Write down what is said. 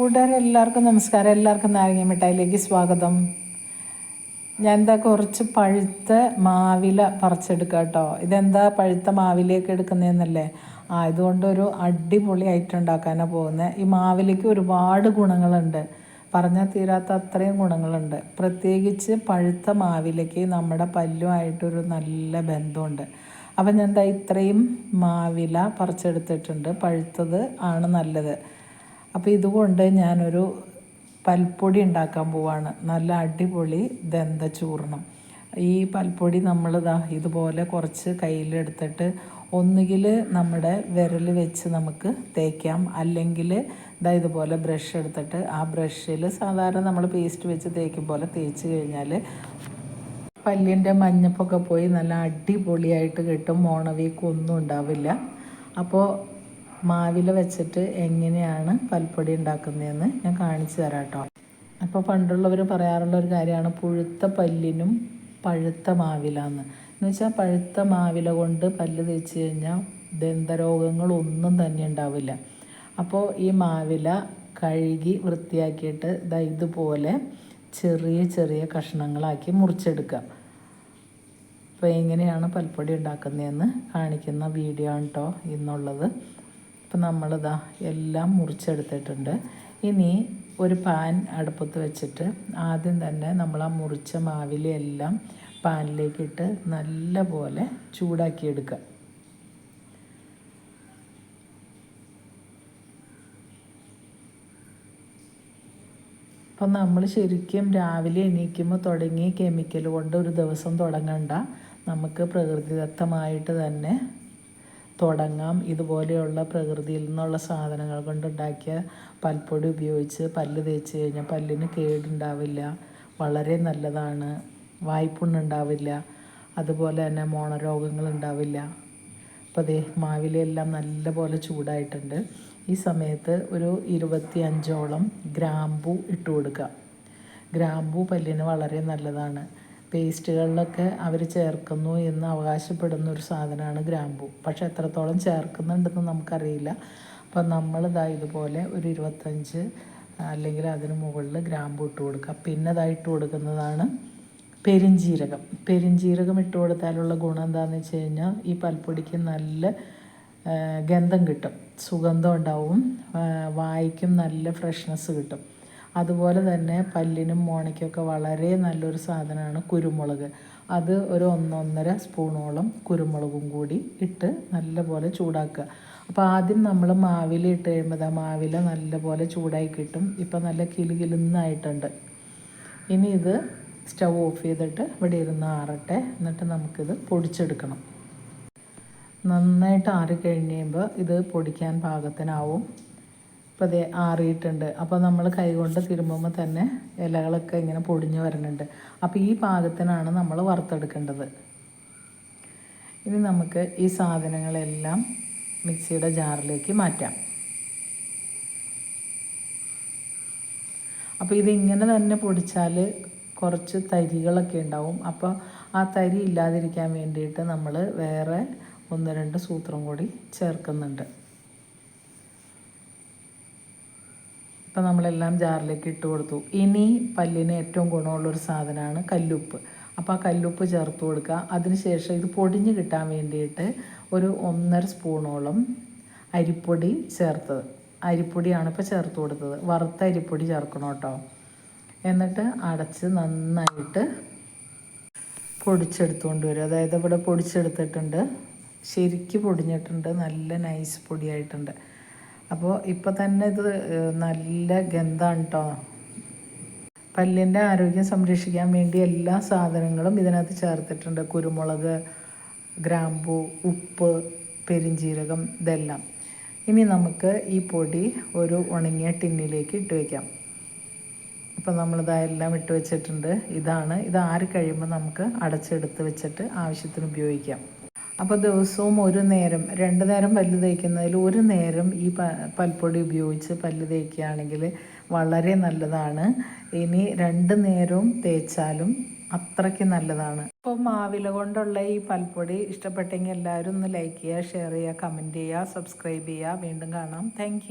കൂട്ടുകാരെ എല്ലാവർക്കും നമസ്കാരം. എല്ലാവർക്കും നാരങ്ങ മിഠായിലേക്ക് സ്വാഗതം. ഞാൻ എന്താ കുറച്ച് പഴുത്ത മാവില പറിച്ചെടുക്കുക കേട്ടോ ഇതെന്താ പഴുത്ത മാവിലേക്ക് എടുക്കുന്നതെന്നല്ലേ ആ ഇതുകൊണ്ട് ഒരു അടിപൊളി ഐറ്റം ഉണ്ടാക്കാനാണ് പോകുന്നത് ഈ മാവിലയ്ക്ക് ഒരുപാട് ഗുണങ്ങളുണ്ട്. പറഞ്ഞാൽ തീരാത്ത അത്രയും ഗുണങ്ങളുണ്ട്. പ്രത്യേകിച്ച് പഴുത്ത മാവിലേക്ക് നമ്മുടെ പല്ലുമായിട്ടൊരു നല്ല ബന്ധമുണ്ട് അപ്പം ഞാൻ എന്താ ഇത്രയും മാവില പറിച്ചെടുത്തിട്ടുണ്ട്. പഴുത്തത് ആണ് നല്ലത്. അപ്പോൾ ഇതുകൊണ്ട് ഞാനൊരു പൽപ്പൊടി ഉണ്ടാക്കാൻ പോവാണ്. നല്ല അടിപൊളി ദന്ത ചൂർണം ഈ പൽപ്പൊടി നമ്മൾ ദാ ഇതുപോലെ കുറച്ച് കയ്യിലെടുത്തിട്ട് ഒന്നുകിൽ നമ്മുടെ വിരൽ വെച്ച് നമുക്ക് തേക്കാം. അല്ലെങ്കിൽ ഇതാ ഇതുപോലെ ബ്രഷ് എടുത്തിട്ട് ആ ബ്രഷിൽ സാധാരണ നമ്മൾ പേസ്റ്റ് വെച്ച് തേക്കും പോലെ തേച്ച് കഴിഞ്ഞാൽ പല്ലിന്റെ മഞ്ഞപ്പൊക്കെ പോയി നല്ല അടിപൊളിയായിട്ട് കിട്ടും. മോണവീക്കൊന്നും ഉണ്ടാവില്ല. അപ്പോൾ മാവില വെച്ചിട്ട് എങ്ങനെയാണ് പൽപ്പൊടി ഉണ്ടാക്കുന്നതെന്ന് ഞാൻ കാണിച്ചു തരാം കേട്ടോ. അപ്പോൾ പണ്ടുള്ളവർ പറയാറുള്ള ഒരു കാര്യമാണ് പുഴുത്ത പല്ലിനും പഴുത്ത മാവില എന്ന് എന്ന് വെച്ചാൽ പഴുത്ത മാവില കൊണ്ട് പല്ല് തേച്ച് കഴിഞ്ഞാൽ ദന്തരോഗങ്ങളൊന്നും തന്നെ ഉണ്ടാവില്ല. അപ്പോൾ ഈ മാവില കഴുകി വൃത്തിയാക്കിയിട്ട് ദാ ഇതുപോലെ ചെറിയ ചെറിയ കഷ്ണങ്ങളാക്കി മുറിച്ചെടുക്കുക. അപ്പോൾ എങ്ങനെയാണ് പൽപ്പൊടി ഉണ്ടാക്കുന്നതെന്ന് കാണിക്കുന്ന വീഡിയോ ആണ് കേട്ടോ ഇന്നുള്ളത്. അപ്പം നമ്മളിതാ എല്ലാം മുറിച്ചെടുത്തിട്ടുണ്ട്. ഇനി ഒരു പാൻ അടുപ്പത്ത് വെച്ചിട്ട് ആദ്യം തന്നെ നമ്മൾ ആ മുറിച്ച മാവിലെല്ലാം പാനിലേക്കിട്ട് നല്ല പോലെ ചൂടാക്കിയെടുക്കുക. അപ്പം നമ്മൾ ശരിക്കും രാവിലെ എണീക്കുമ്പോൾ തുടങ്ങി കെമിക്കൽ കൊണ്ട് ഒരു ദിവസം തുടങ്ങണ്ട. നമുക്ക് പ്രകൃതിദത്തമായിട്ട് തന്നെ തുടങ്ങാം. ഇതുപോലെയുള്ള പ്രകൃതിയിൽ നിന്നുള്ള സാധനങ്ങൾ കൊണ്ടുണ്ടാക്കിയ പൽപ്പൊടി ഉപയോഗിച്ച് പല്ല് തേച്ച് കഴിഞ്ഞാൽ പല്ലിന് കേടുണ്ടാവില്ല. വളരെ നല്ലതാണ്. വായ്പുണ്ണുണ്ടാവില്ല. അതുപോലെ തന്നെ മോണരോഗങ്ങൾ ഉണ്ടാവില്ല. അപ്പോൾ അതേ മാവിലെല്ലാം നല്ലപോലെ ചൂടായിട്ടുണ്ട്. ഈ സമയത്ത് ഒരു ഇരുപത്തി അഞ്ചോളം ഗ്രാമ്പു ഇട്ട് കൊടുക്കുക. ഗ്രാമ്പു പല്ലിന് വളരെ നല്ലതാണ്. പേസ്റ്റുകളിലൊക്കെ അവർ ചേർക്കുന്നു എന്ന് അവകാശപ്പെടുന്ന ഒരു സാധനമാണ് ഗ്രാമ്പു. പക്ഷെ എത്രത്തോളം ചേർക്കുന്നുണ്ടെന്ന് നമുക്കറിയില്ല. അപ്പം നമ്മളിതാ ഇതുപോലെ ഒരു ഇരുപത്തഞ്ച് അല്ലെങ്കിൽ അതിന് മുകളിൽ ഗ്രാമ്പു ഇട്ട് കൊടുക്കുക. പിന്നെ ഇതായിട്ട് കൊടുക്കുന്നതാണ് പെരിഞ്ജീരകം പെരിഞ്ജീരകം ഇട്ട് കൊടുത്താലുള്ള ഗുണം എന്താണെന്ന് വെച്ച് കഴിഞ്ഞാൽ ഈ പൽപ്പൊടിക്ക് നല്ല ഗന്ധം കിട്ടും. സുഗന്ധം ഉണ്ടാവും. വായിക്കും നല്ല ഫ്രഷ്നെസ് കിട്ടും. അതുപോലെ തന്നെ പല്ലിനും മോണയ്ക്കൊക്കെ വളരെ നല്ലൊരു സാധനമാണ് കുരുമുളക്. അത് ഒരു ഒന്നൊന്നര സ്പൂണോളം കുരുമുളകും കൂടി ഇട്ട് നല്ലപോലെ ചൂടാക്കുക. അപ്പോൾ ആദ്യം നമ്മൾ മാവില ഇട്ട് കഴിയുമ്പോൾ ആ മാവില നല്ലപോലെ ചൂടായി കിട്ടും. ഇപ്പം നല്ല കിലുകിലുന്നായിട്ടുണ്ട് ഇനി ഇത് സ്റ്റവ് ഓഫ് ചെയ്തിട്ട് ഇവിടെ ഇരുന്ന് ആറട്ടെ. എന്നിട്ട് നമുക്കിത് പൊടിച്ചെടുക്കണം. നന്നായിട്ട് ആറി കഴിഞ്ഞ് കഴിയുമ്പോൾ ഇത് പൊടിക്കാൻ പാകത്തിനാവും. ഇപ്പോൾ അതേ ആറിയിട്ടുണ്ട്. അപ്പോൾ നമ്മൾ കൈകൊണ്ട് തിരുമ്പുമ്പോൾ തന്നെ ഇലകളൊക്കെ ഇങ്ങനെ പൊടിഞ്ഞ് വരുന്നുണ്ട് അപ്പോൾ ഈ പാകത്തിനാണ് നമ്മൾ വറുത്തെടുക്കേണ്ടത്. ഇനി നമുക്ക് ഈ സാധനങ്ങളെല്ലാം മിക്സിയുടെ ജാറിലേക്ക് മാറ്റാം. അപ്പോൾ ഇതിങ്ങനെ തന്നെ പൊടിച്ചാൽ കുറച്ച് തരികളൊക്കെ ഉണ്ടാവും. അപ്പോൾ ആ തരി ഇല്ലാതിരിക്കാൻ വേണ്ടിയിട്ട് നമ്മൾ വേറെ ഒന്ന് രണ്ട് സൂത്രം കൂടി ചേർക്കുന്നുണ്ട്. ഇപ്പം നമ്മളെല്ലാം ജാറിലേക്ക് ഇട്ട് കൊടുത്തു. ഇനി പല്ലിന് ഏറ്റവും ഗുണമുള്ളൊരു സാധനമാണ് കല്ലുപ്പ്. അപ്പോൾ ആ കല്ലുപ്പ് ചേർത്ത് കൊടുക്കുക. അതിനുശേഷം ഇത് പൊടിഞ്ഞ് കിട്ടാൻ വേണ്ടിയിട്ട് ഒരു ഒന്നര സ്പൂണോളം അരിപ്പൊടി ചേർത്തത്. അരിപ്പൊടിയാണ് ഇപ്പോൾ ചേർത്ത് കൊടുത്തത്. വറുത്ത അരിപ്പൊടി ചേർക്കണം കേട്ടോ. എന്നിട്ട് അടച്ച് നന്നായിട്ട് പൊടിച്ചെടുത്തുകൊണ്ട് വരും അതായത് ഇവിടെ പൊടിച്ചെടുത്തിട്ടുണ്ട്. ശരിക്ക് പൊടിഞ്ഞിട്ടുണ്ട്. നല്ല നൈസ് പൊടിയായിട്ടുണ്ട്. അപ്പോൾ ഇപ്പോൾ തന്നെ ഇത് നല്ല ഗന്ധമാണ് കേട്ടോ പല്ലിന്റെ ആരോഗ്യം സംരക്ഷിക്കാൻ വേണ്ടി എല്ലാ സാധനങ്ങളും ഇതിനകത്ത് ചേർത്തിട്ടുണ്ട്. കുരുമുളക് ഗ്രാമ്പു ഉപ്പ് പെരിഞ്ജീരകം ഇതെല്ലാം. ഇനി നമുക്ക് ഈ പൊടി ഒരു ഉണങ്ങിയ ടിന്നിലേക്ക് ഇട്ട് വയ്ക്കാം അപ്പോൾ നമ്മളിതായെല്ലാം ഇട്ട് വെച്ചിട്ടുണ്ട്. ഇതാണ്. ഇത് ആറി കഴിയുമ്പോൾ നമുക്ക് അടച്ചെടുത്ത് വെച്ചിട്ട് ആവശ്യത്തിന് ഉപയോഗിക്കാം. അപ്പോൾ ദിവസവും ഒരു നേരം രണ്ട് നേരം പല്ല് തേക്കുന്നതിൽ ഒരു നേരം ഈ പൽപ്പൊടി ഉപയോഗിച്ച് പല്ല് തേക്കുകയാണെങ്കിൽ വളരെ നല്ലതാണ്. ഇനി രണ്ട് നേരവും തേച്ചാലും അത്രയ്ക്ക് നല്ലതാണ്. അപ്പോൾ മാവില കൊണ്ടുള്ള ഈ പൽപ്പൊടി ഇഷ്ടപ്പെട്ടെങ്കിൽ എല്ലാവരും ഒന്ന് ലൈക്ക് ചെയ്യുക ഷെയർ ചെയ്യുക കമന്റ് ചെയ്യുക സബ്സ്ക്രൈബ് ചെയ്യുക. വീണ്ടും കാണാം. താങ്ക്